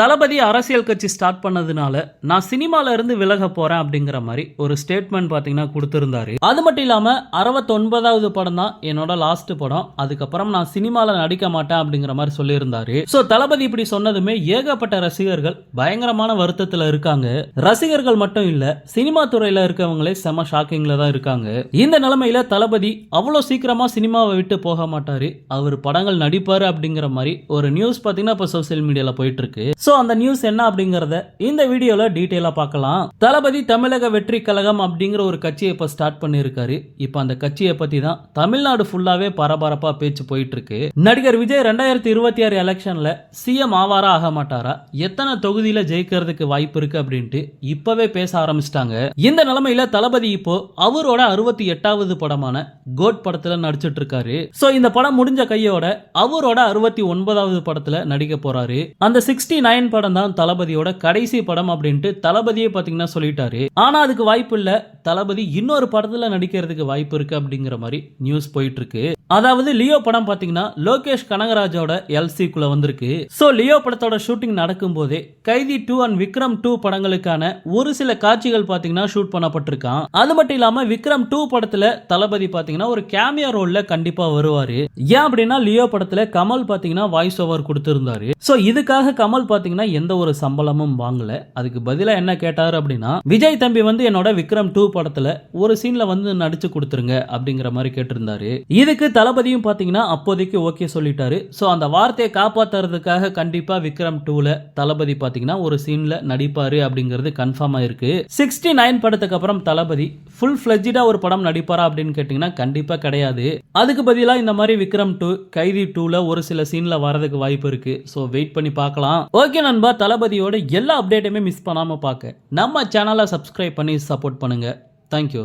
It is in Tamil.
தளபதி அரசியல் கட்சி ஸ்டார்ட் பண்ணதுனால நான் சினிமால இருந்து விலக போறேன் அப்படிங்கிற மாதிரி ஒரு ஸ்டேட்மெண்ட் பாத்தீங்கன்னா கொடுத்திருந்தாரு. அது மட்டும் இல்லாம அறுபத்தொன்பதாவது படம் தான் என்னோட லாஸ்ட் படம். அதுக்கப்புறம் நான் சினிமால நடிக்க மாட்டேன் அப்படிங்கிற மாதிரி சொல்லியிருந்தாரு. சோ தளபதி இப்படி சொன்னதுமே ஏகப்பட்ட ரசிகர்கள் பயங்கரமான வருத்தத்துல இருக்காங்க. ரசிகர்கள் மட்டும் இல்ல சினிமா துறையில இருக்கவங்களே செம ஷாக்கிங்ல தான் இருக்காங்க. இந்த நிலைமையில தளபதி அவ்வளோ சீக்கிரமா சினிமாவை விட்டு போக மாட்டாரு. அவர் படங்கள் நடிப்பாரு அப்படிங்கிற மாதிரி ஒரு நியூஸ் பாத்தீங்கன்னா இப்ப சோசியல் மீடியால போயிட்டு இருக்கு. ஸோ அந்த நியூஸ் என்ன அப்படிங்கறத இந்த வீடியோல டீட்டெயிலாக பார்க்கலாம். தளபதி தமிழக வெற்றி கழகம் அப்படிங்கிற ஒரு கட்சியை இப்போ ஸ்டார்ட் பண்ணியிருக்காரு. இப்ப அந்த கட்சியை பத்தி தான் தமிழ்நாடு ஃபுல்லாகவே பரபரப்பா பேச்சு போயிட்டு இருக்கு நடிகர் விஜய் ரெண்டாயிரத்தி இருபத்தி ஆறு எலெக்ஷன்ல சிஎம் ஆவாரா ஆக மாட்டாரா? எத்தனை தொகுதியில ஜெயிக்கிறதுக்கு வாய்ப்பு இருக்கு அப்படின்ட்டு இப்பவே பேச ஆரம்பிச்சிட்டாங்க. இந்த நிலைமையில தளபதி இப்போ அவரோட அறுபத்தி எட்டாவது படமான கோட் படத்துல நடிச்சிட்டு இருக்காரு சோ இந்த படம் முடிஞ்ச கையோட அவரோட அறுபத்தி ஒன்பதாவது படத்துல நடிக்க போறாரு. அந்த சிக்ஸ்டி நைன் படம் தான் தளபதியோட கடைசி படம் அப்படின்ட்டு தளபதியே பாத்தீங்கன்னா சொல்லிட்டாரு. ஆனா அதுக்கு வாய்ப்பு இல்ல. தளபதி இன்னொரு படத்துல நடிக்கிறதுக்கு வாய்ப்பு இருக்கு அப்படிங்கிற மாதிரி நியூஸ் போயிட்டு இருக்கு. அதாவது லியோ படம் பாத்தீங்கன்னா லோகேஷ் கனகராஜோட எல்சி குள்ள வந்திருக்கு. சோ லியோ படத்தோட ஷூட்டிங் நடக்கும் போதே Kaithi two and Vikram two படங்களுக்கான ஒரு சில காட்சிகள் பாத்தீங்கன்னா ஷூட் பண்ணப்பட்டிருக்கான். அது மட்டும் இல்லாம விக்ரம் டூ படத்துல தளபதி பாத்தீங்கன்னா ஒரு கேமியா ரோல்ல கண்டிப்பா வருவாரு. ஏன் அப்படின்னா லியோ படத்துல கமல் பாத்தீங்கன்னா வாய்ஸ் ஓவர் கொடுத்திருந்தாரு. சோ இதுக்காக கமல் பாத்தீங்கன்னா எந்த ஒரு சம்பளமும் வாங்கல. அதுக்கு பதிலா என்ன கேட்டாரு அப்படின்னா விஜய் தம்பி வந்து என்னோட விக்ரம் டூ படத்துல ஒரு சீன்ல வந்து நடிச்சு கொடுத்துருங்க அப்படிங்கிற மாதிரி கேட்டிருந்தாரு. இதுக்கு தளபதியும் பார்த்தீங்கன்னா அப்போதைக்கு ஓகே சொல்லிட்டாரு. ஸோ அந்த வார்த்தையை காப்பாற்றுறதுக்காக கண்டிப்பாக விக்ரம் டூவில் தளபதி பார்த்தீங்கன்னா ஒரு சீனில் நடிப்பார் அப்படிங்கிறது கன்ஃபார்ம் ஆயிருக்கு. சிக்ஸ்டி நைன் படத்துக்கு அப்புறம் தளபதி ஃபுல் ஃபிளஜ்டா ஒரு படம் நடிப்பாரா அப்படின்னு கேட்டிங்கன்னா கண்டிப்பாக கிடையாது. அதுக்கு பதிலாக இந்த மாதிரி விக்ரம் டூ கைதி டூவில் ஒரு சில சீனில் வரதுக்கு வாய்ப்பு இருக்கு. ஸோ வெயிட் பண்ணி பார்க்கலாம். ஓகே நண்பா தளபதியோட எல்லா அப்டேட்டுமே மிஸ் பண்ணாமல் பார்க்க. நம்ம சேனலை சப்ஸ்கிரைப் பண்ணி சப்போர்ட் பண்ணுங்கள் தேங்க்யூ